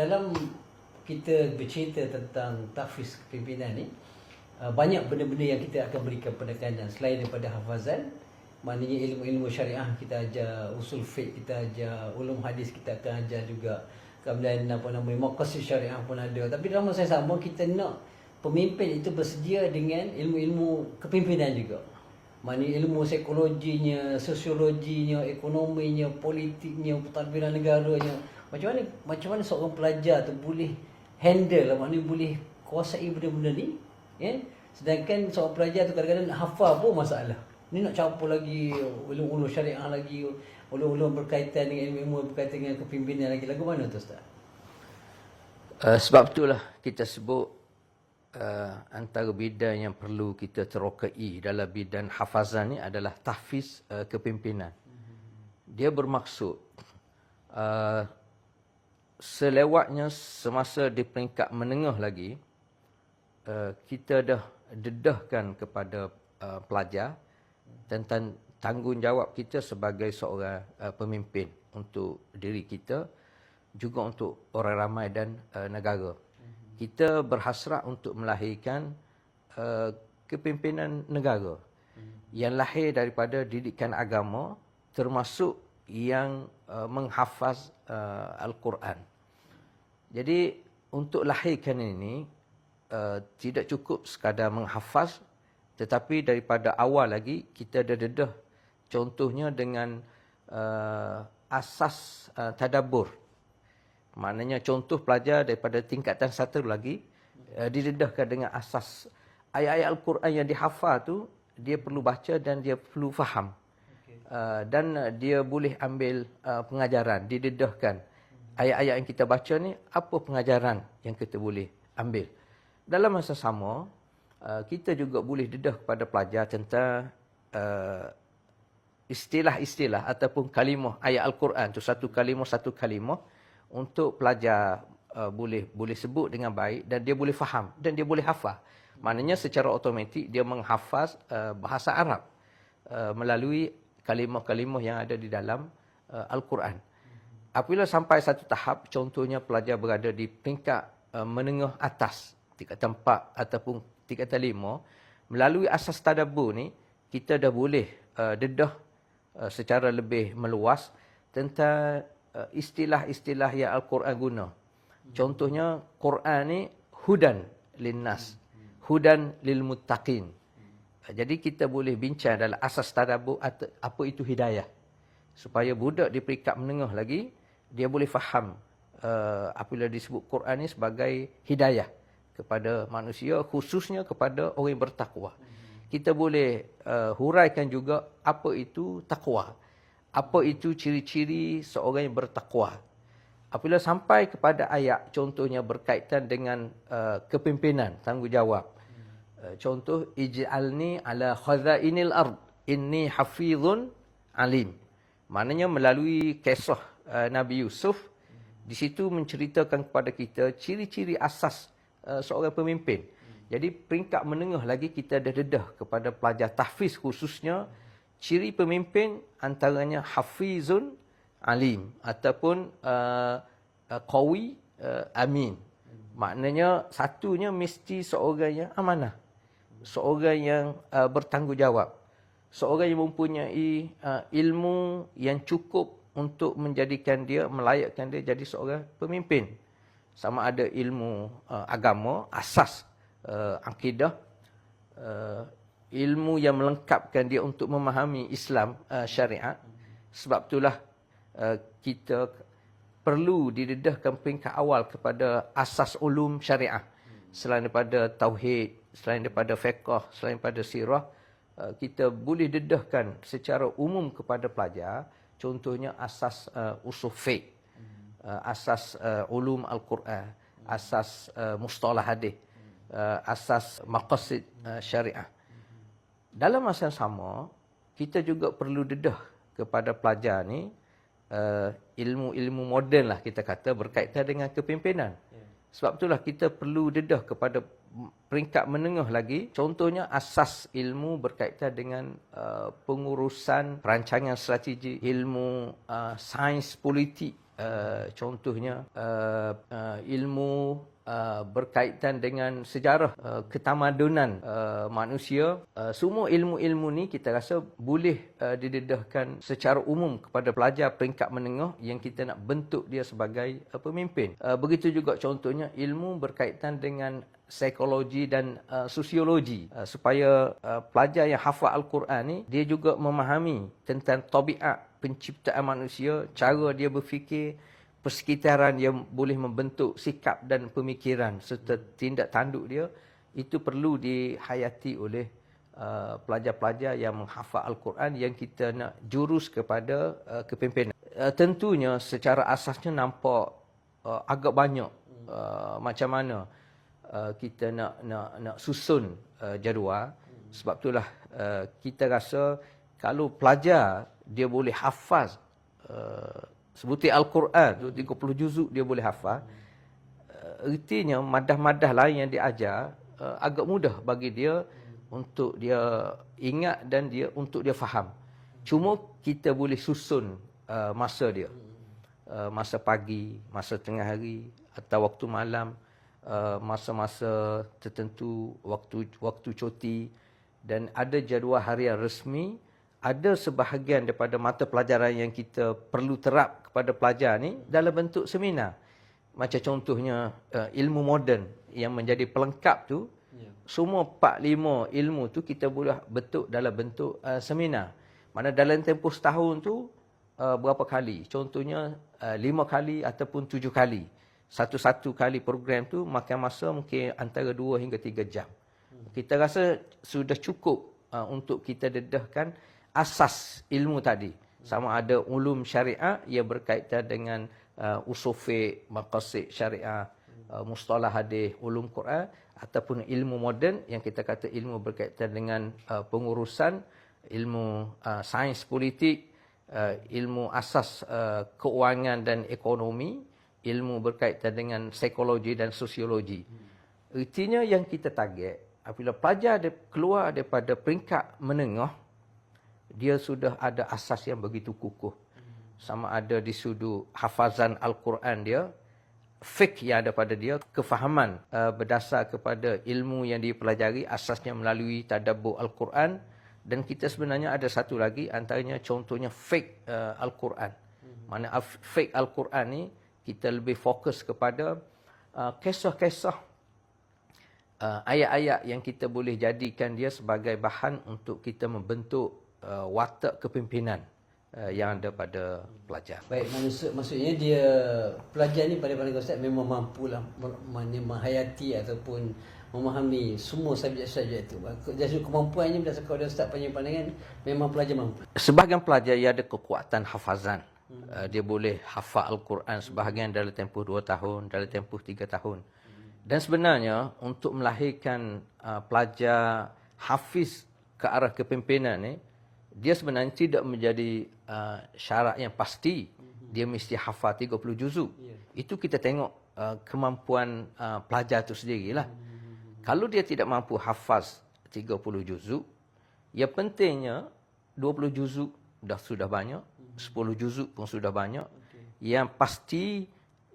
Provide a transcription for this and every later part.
dalam kita bercerita tentang tahfiz kepimpinan ni uh, banyak benda-benda yang kita akan berikan penekanan. Selain daripada hafazan maknanya ilmu-ilmu syariah kita ajar usul fiqh kita ajar ulum hadis kita akan ajar juga. Kemudian apa nama maqasid syariah pun ada. Tapi dalam masa yang sama kita nak pemimpin itu bersedia dengan ilmu-ilmu kepimpinan juga. Maknanya ilmu psikologinya sosiologinya ekonominya politiknya pentadbiran negaranya macam mana macam mana seorang pelajar tu boleh handle lah maknanya boleh kuasai benda-benda ni ya? Sedangkan seorang pelajar tu kadang-kadang nak hafal pun masalah. Ni nak campur lagi ulum-ulum syariah lagi ulum-ulum berkaitan dengan ilmu-ilmu berkaitan dengan kepimpinan lagi. Lagu mana tu ustaz? Uh, sebab itulah kita sebut uh, antara bidang yang perlu kita terokai dalam bidang hafazan ni adalah tahfiz uh, kepimpinan. Dia bermaksud uh, selewatnya semasa di peringkat menengah lagi uh, kita dah dedahkan kepada uh, pelajar tentang tanggungjawab kita sebagai seorang uh, pemimpin untuk diri kita juga untuk orang ramai dan uh, negara. Kita berhasrat untuk melahirkan uh, kepimpinan negara yang lahir daripada didikan agama termasuk yang uh, menghafaz uh, Al-Quran. Jadi untuk lahirkan ini uh, tidak cukup sekadar menghafaz tetapi daripada awal lagi kita dah dedah contohnya dengan uh, asas uh, tadabbur. Maknanya contoh pelajar daripada tingkatan satu lagi uh, didedahkan dengan asas ayat-ayat Al-Quran yang dihafal tu dia perlu baca dan dia perlu faham. Uh, dan uh, dia boleh ambil uh, pengajaran, didedahkan. Ayat-ayat yang kita baca ni, apa pengajaran yang kita boleh ambil. Dalam masa sama, uh, kita juga boleh dedah kepada pelajar tentang uh, istilah-istilah ataupun kalimah ayat Al-Quran tu satu kalimah satu kalimah untuk pelajar uh, boleh boleh sebut dengan baik dan dia boleh faham dan dia boleh hafal. Maknanya secara automatik dia menghafaz bahasa Arab melalui kalimah-kalimah yang ada di dalam Al-Quran. Apabila sampai satu tahap, contohnya pelajar berada di peringkat uh, menengah atas, tingkatan 4 ataupun tingkatan 5, melalui asas tadabbur ni, kita dah boleh uh, dedah uh, secara lebih meluas tentang uh, istilah-istilah yang Al-Quran guna. Contohnya, Quran ni hudan linnas, hudan lil muttaqin. Jadi kita boleh bincang dalam asas tadabbur apa itu hidayah. Supaya budak di peringkat menengah lagi dia boleh faham uh, apabila disebut Quran ni sebagai hidayah kepada manusia khususnya kepada orang yang bertakwa. Kita boleh uh, huraikan juga apa itu takwa. Apa itu ciri-ciri seorang yang bertakwa. Apabila sampai kepada ayat contohnya berkaitan dengan uh, kepimpinan, tanggungjawab. Uh, contoh ij'alni ala khazainil ard inni hafizun alim. Maknanya melalui kisah uh, Nabi Yusuf di situ menceritakan kepada kita ciri-ciri asas uh, seorang pemimpin. Jadi peringkat menengah lagi kita dah dedah kepada pelajar tahfiz khususnya ciri pemimpin antaranya hafizun alim ataupun uh, qawi amin. Maknanya satunya mesti seorang yang amanah. Seorang yang bertanggungjawab. Seorang yang mempunyai ilmu yang cukup untuk menjadikan dia melayakkan dia jadi seorang pemimpin. Sama ada ilmu uh, agama, asas uh, akidah, uh, ilmu yang melengkapkan dia untuk memahami Islam uh, syariat. Sebab itulah uh, kita perlu didedahkan peringkat awal kepada asas ulum syariah. Selain daripada tauhid, selain daripada fiqh, selain daripada sirah, uh, kita boleh dedahkan secara umum kepada pelajar, contohnya asas uh, usul fiqh, uh, asas uh, ulum al-Quran, asas uh, mustalah hadis uh, asas maqasid uh, syariah. Dalam masa yang sama, kita juga perlu dedah kepada pelajar ni uh, ilmu-ilmu moden lah kita kata berkaitan dengan kepimpinan. Sebab itulah kita perlu dedah kepada peringkat menengah lagi. Contohnya asas ilmu berkaitan dengan uh, pengurusan perancangan strategi, ilmu uh, sains politik uh, contohnya uh, uh, ilmu uh, berkaitan dengan sejarah uh, ketamadunan uh, manusia. Uh, semua ilmu-ilmu ni kita rasa boleh uh, didedahkan secara umum kepada pelajar peringkat menengah yang kita nak bentuk dia sebagai uh, pemimpin. Uh, begitu juga contohnya ilmu berkaitan dengan psikologi dan uh, sosiologi. Uh, supaya uh, pelajar yang hafal al-Quran ni dia juga memahami tentang tabiat penciptaan manusia, cara dia berfikir, persekitaran yang boleh membentuk sikap dan pemikiran serta tindak tanduk dia itu perlu dihayati oleh uh, pelajar-pelajar yang menghafal al-Quran yang kita nak jurus kepada uh, kepimpinan. Uh, tentunya secara asasnya nampak uh, agak banyak uh, macam mana uh, kita nak nak nak susun uh, jadual sebab itulah uh, kita rasa kalau pelajar dia boleh hafaz uh, sebutir al-Quran tu 30 juzuk dia boleh hafaz uh, ertinya madah-madah lain yang dia ajar uh, agak mudah bagi dia untuk dia ingat dan dia untuk dia faham. Cuma kita boleh susun uh, masa dia. Masa pagi masa tengah hari atau waktu malam masa-masa tertentu waktu waktu cuti. Dan ada jadual harian resmi ada sebahagian daripada mata pelajaran yang kita perlu terap kepada pelajar ni dalam bentuk seminar. Macam contohnya uh, ilmu moden yang menjadi pelengkap tu yeah. semua 4 5 ilmu tu kita boleh bentuk dalam bentuk uh, seminar. Mana dalam tempoh setahun tu uh, berapa kali? Contohnya uh, 5 kali ataupun 7 kali. Satu-satu kali program tu makan masa mungkin antara 2 hingga 3 jam. Kita rasa sudah cukup uh, untuk kita dedahkan asas ilmu tadi. Sama ada ulum syariah yang berkaitan dengan uh, usul fiqh, maqasid syariah, uh, mustalah hadis, ulum Quran ataupun ilmu moden yang kita kata ilmu berkaitan dengan uh, pengurusan, ilmu uh, sains politik, uh, ilmu asas uh, keuangan dan ekonomi, ilmu berkaitan dengan psikologi dan sosiologi. Ertinya yang kita target, apabila pelajar keluar daripada peringkat menengah, dia sudah ada asas yang begitu kukuh. Sama ada di sudut hafazan Al-Quran dia, fiqh yang ada pada dia, kefahaman uh, berdasar kepada ilmu yang dipelajari, asasnya melalui tadabbur Al-Quran, dan kita sebenarnya ada satu lagi, antaranya contohnya fiqh uh, Al-Quran. Mana fiqh Al-Quran ni, kita lebih fokus kepada uh, kisah-kisah uh, ayat-ayat yang kita boleh jadikan dia sebagai bahan untuk kita membentuk uh, watak kepimpinan uh, yang ada pada pelajar. Baik, maksud, maksudnya dia pelajar ni pada pada Ustaz memang mampu lah menghayati ataupun memahami semua subjek-subjek itu. Jadi kemampuannya berdasarkan Ustaz punya pandangan memang pelajar mampu. Sebahagian pelajar ia ada kekuatan hafazan. Uh, dia boleh hafal Al-Quran sebahagian dalam tempoh dua tahun, dalam tempoh tiga tahun. Dan sebenarnya untuk melahirkan uh, pelajar hafiz ke arah kepimpinan ni, dia sebenarnya tidak menjadi uh, syarat yang pasti dia mesti hafal 30 juzuk. Itu kita tengok uh, kemampuan uh, pelajar itu sendirilah. Kalau dia tidak mampu hafaz 30 juzuk, ya pentingnya 20 juzuk dah sudah banyak 10 juzuk pun sudah banyak. Okay. Yang pasti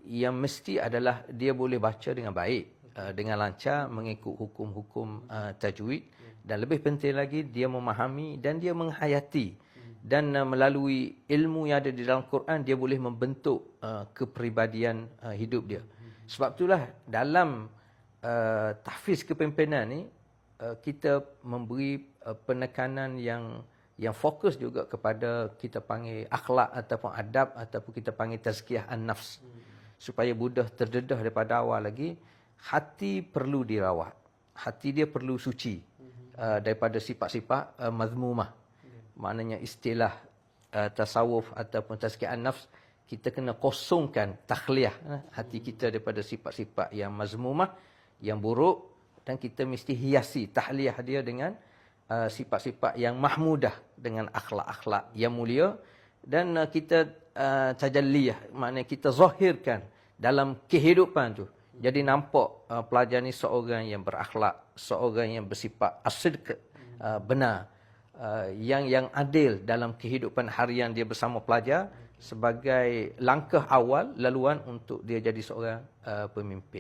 yang mesti adalah dia boleh baca dengan baik. Uh, dengan lancar mengikut hukum-hukum uh, tajwid. Dan lebih penting lagi dia memahami dan dia menghayati. Dan uh, melalui ilmu yang ada di dalam Quran dia boleh membentuk uh, kepribadian uh, hidup dia. Sebab itulah dalam uh, tahfiz kepimpinan ni uh, kita memberi uh, penekanan yang yang fokus juga kepada kita panggil akhlak ataupun adab ataupun kita panggil tazkiyah an-nafs. Supaya mudah terdedah daripada awal lagi hati perlu dirawat. Hati dia perlu suci. Uh, daripada sifat-sifat uh, mazmumah. Maknanya istilah uh, tasawuf ataupun tazkiyah an-nafs kita kena kosongkan takhliyah uh, hati kita daripada sifat-sifat yang mazmumah yang buruk dan kita mesti hiasi tahliyah dia dengan Uh, sifat-sifat yang mahmudah dengan akhlak-akhlak yang mulia dan uh, kita uh, tajalliyah. Maknanya kita zahirkan dalam kehidupan tu jadi nampak uh, pelajar ni seorang yang berakhlak seorang yang bersifat asidq uh, benar uh, yang yang adil dalam kehidupan harian dia bersama pelajar sebagai langkah awal laluan untuk dia jadi seorang uh, pemimpin.